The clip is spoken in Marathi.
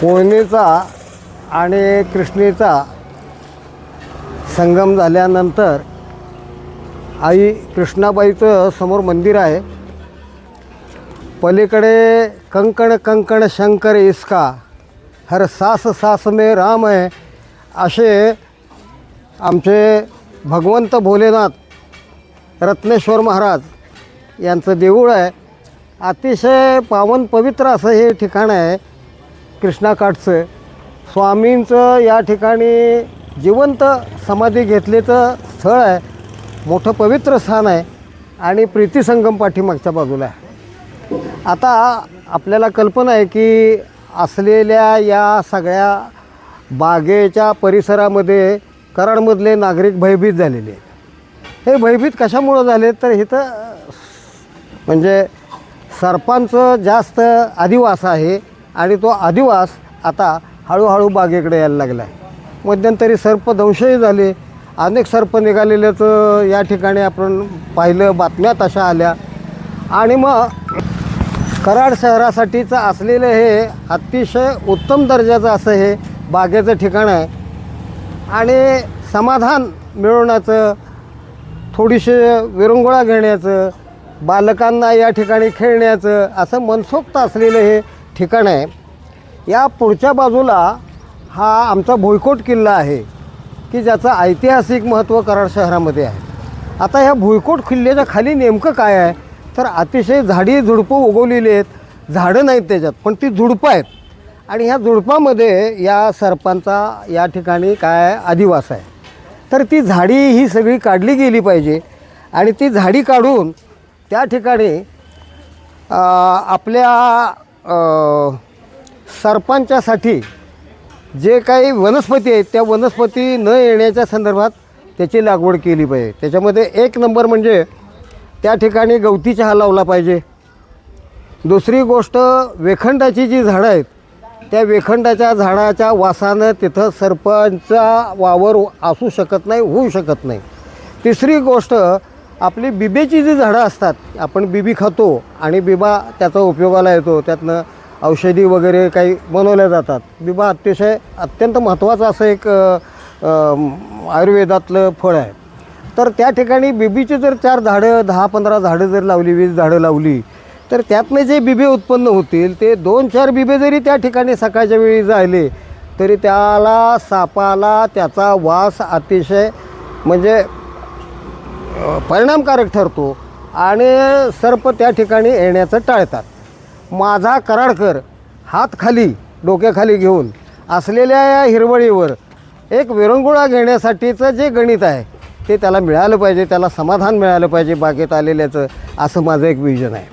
कोयनेचा आणि कृष्णेचा संगम झाल्यानंतर आई कृष्णाबाईचं समोर मंदिर आहे. पलीकडे कंकण कंकण शंकर इसका हर सास सास में राम आहे असे आमचे भगवंत भोलेनाथ रत्नेश्वर महाराज यांचं देऊळ आहे. अतिशय पावन पवित्र असं हे ठिकाण आहे. कृष्णाकाठचं स्वामींचं या ठिकाणी जिवंत समाधी घेतलेचं स्थळ आहे. मोठं पवित्र स्थान आहे. आणि प्रीतीसंगम पाठीमागच्या बाजूला आहे. आता आपल्याला कल्पना आहे की असलेल्या या सगळ्या बागेच्या परिसरामध्ये कराडमधले नागरिक भयभीत झालेले आहेत. हे भयभीत कशामुळं झाले तर इथं म्हणजे सर्पांचं जास्त अधिवास आहे. आणि तो अधिवास आता हळूहळू बागेकडे यायला लागला आहे मध्यंतरी सर्पदंशही झाले. अनेक सर्प निघालेलेच या ठिकाणी आपण पाहिलं बातम्या तशा आल्या. आणि मग कराड शहरासाठीचं असलेलं हे अतिशय उत्तम दर्जाचं असं हे बागेचं ठिकाण आहे. आणि समाधान मिळवण्याचं थोडीशी विरंगुळा घेण्याचं बालकांना या ठिकाणी खेळण्याचं असं मनसोक्त असलेलं हे ठिकाण आहे. या पुढच्या बाजूला हा आमचा भुईकोट किल्ला आहे की ज्याचं ऐतिहासिक महत्त्व कराड शहरामध्ये आहे. आता ह्या भुईकोट किल्ल्याच्या खाली नेमकं काय आहे? तर अतिशय झाडी झुडपं उगवलेली आहेत. झाडं नाहीत त्याच्यात पण ती झुडपं आहेत. आणि ह्या झुडपामध्ये या सर्पांचा या ठिकाणी काय आदिवास आहे. तर ती झाडी ही सगळी काढली गेली पाहिजे. आणि ती झाडी काढून त्या ठिकाणी आपल्या सरपंचासाठी जे काही वनस्पती आहेत त्या वनस्पती न येण्याच्या संदर्भात त्याची लागवड केली पाहिजे. त्याच्यामध्ये एक नंबर म्हणजे त्या ठिकाणी गवती चहा लावला पाहिजे. दुसरी गोष्ट वेखंडाची जी झाडं आहेत त्या वेखंडाच्या झाडाच्या वासानं तिथं सरपंचा वावर असू शकत नाही होऊ शकत नाही. तिसरी गोष्ट आपली बिबेची जी झाडं असतात आपण बिबी खातो आणि बिबा त्याचा उपयोगाला येतो त्यातनं औषधी वगैरे काही बनवल्या जातात. बिबा अतिशय अत्यंत महत्त्वाचं असं एक आयुर्वेदातलं फळ आहे. तर त्या ठिकाणी बिबीची जर चार झाडं दहा पंधरा झाडं जर लावली वीस झाडं लावली तर त्यातनं जे बिबे उत्पन्न होतील ते दोन चार बिबे जरी त्या ठिकाणी सकाळच्या वेळी जायले तरी त्याला सापाला त्याचा वास अतिशय म्हणजे परिणामकारक ठरतो आणि सर्प त्या ठिकाणी येण्याचं टाळतात. माझा कराडकर हात खाली डोक्याखाली घेऊन असलेल्या या हिरवळीवर एक विरंगुळा घेण्यासाठीचं जे गणित आहे ते त्याला मिळालं पाहिजे त्याला समाधान मिळालं पाहिजे बागेत आलेल्याचं असं माझं एक विजन आहे.